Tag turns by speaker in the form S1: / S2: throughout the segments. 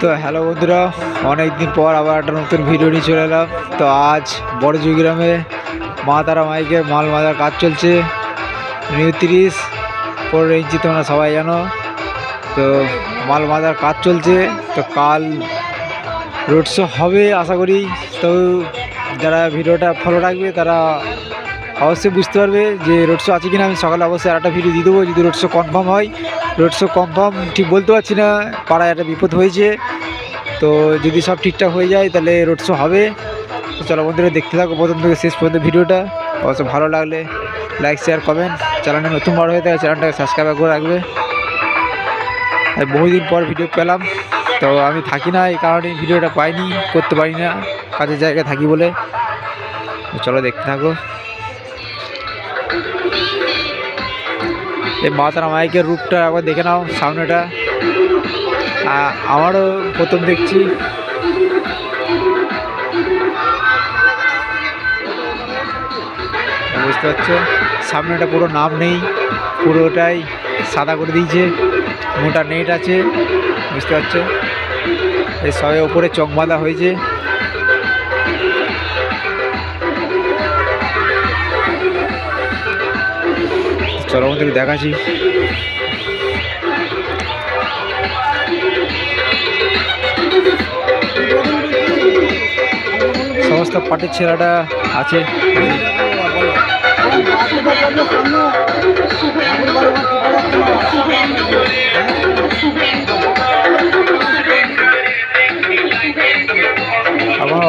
S1: তো হ্যালো বন্ধুরা অনেক দিন পর আবার একটা নতুন ভিডিও নিয়ে চলে এলাম। তো আজ বড় গ্রামে মা তারা মাইকের মাল মাজার কাজ চলছে। নিউ তিরিশ, পনেরো ইঞ্চি তোমরা সবাই জানো। তো মাল মাজার কাজ চলছে, তো কাল রোড শো হবে আশা করি। তো যারা ভিডিওটা ফলো রাখবে, তারা অবশ্যই বুঝতে পারবে যে রোড শো আছে কিনা, আমি সকালে অবশ্যই আর একটা ভিডিও দিয়ে দেবো। যদি রোড শো কনফার্ম হয়, রোড শো কনফার্ম ঠিক বলতে পারছি না, পাড়ায় একটা বিপদ হয়েছে। তো যদি সব ঠিকঠাক হয়ে যায়, তাহলে রোড শো হবে। তো চলো বন্ধুরা, দেখতে থাকো প্রথম থেকে শেষ পর্যন্ত ভিডিওটা। অবশ্য ভালো লাগলে লাইক শেয়ার কমেন্ট চ্যানেলটা নতুন বড় হয়ে থাকে চ্যানেলটাকে সাবস্ক্রাইব করে রাখবে। আর বহুদিন পর ভিডিও পেলাম। তো আমি থাকি না, এই কারণে ভিডিওটা পাইনি, করতে পারি না, কাজের জায়গায় থাকি বলে। চলো দেখতে থাকো। এই মা তারা মাইকের রূপটা একবার দেখে নাও সামনেটা। আমারও প্রথম দেখছি। বুঝতে পারছ? সামনেটা পুরো নাম নেই, পুরোটাই সাদা করে দিয়েছে, মোটা নেট আছে, বুঝতে পারছ? এই সবে ওপরে চোখ বাঁধা হয়েছে। চলো আমাদের দেখাচ্ছি সমস্ত পার্টির ছেলেটা আছে।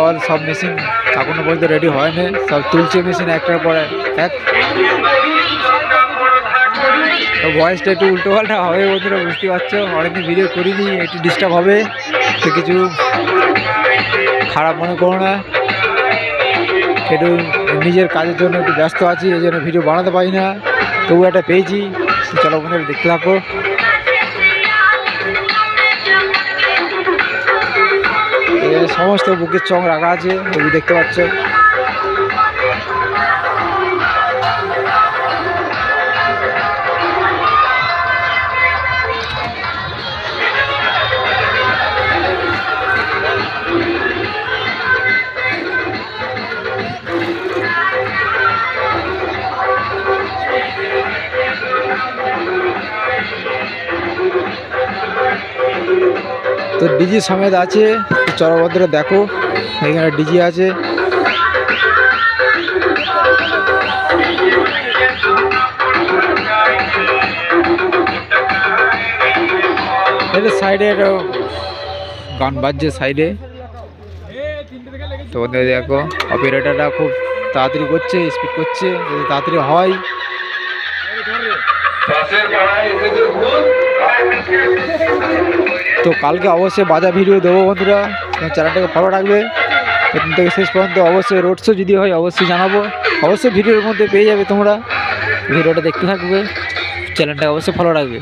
S1: অল সব মেশিন এখনও পর্যন্ত রেডি হয়নি, সব তুলছে মেশিন একটার পরে এক। তো ভয়েসটা একটু উল্টো পাল্টা হবে বন্ধুরা বুঝতে পারছ। অনেকদিন ভিডিও করিনি, একটু ডিস্টার্ব হবে, তো কিছু খারাপ মনে করো না। একটু নিজের কাজের জন্য একটু ব্যস্ত আছি, এই জন্য ভিডিও বানাতে পারি না। তবু একটা পেয়েছি, চলো বন্ধুরা দেখতে থাকো। সমস্ত বুকের চং রাখা আছে দেখতে পাচ্ছ। তো ডিজি সমেত আছে চরবদ্রে দেখো, এখানে ডিজি আছে। সাইডে গান বাজছে সাইডে। তো ওদের দেখো, অপারেটারটা খুব তাড়াতাড়ি করছে স্পিড করছে, যদি তাড়াতাড়ি হয়। তো কালকে অবশ্যই বাজার ভিডিও দেবো বন্ধুরা। চ্যানেলটাকে ফলো রাখবে। প্রথম থেকে শেষ পর্যন্ত অবশ্যই রোড শো যদি হয়, অবশ্যই জানাব। অবশ্যই ভিডিওর মধ্যে পেয়ে যাবে তোমরা। ভিডিওটা দেখতে থাকবে। চ্যানেলটা অবশ্যই ফলো রাখবে।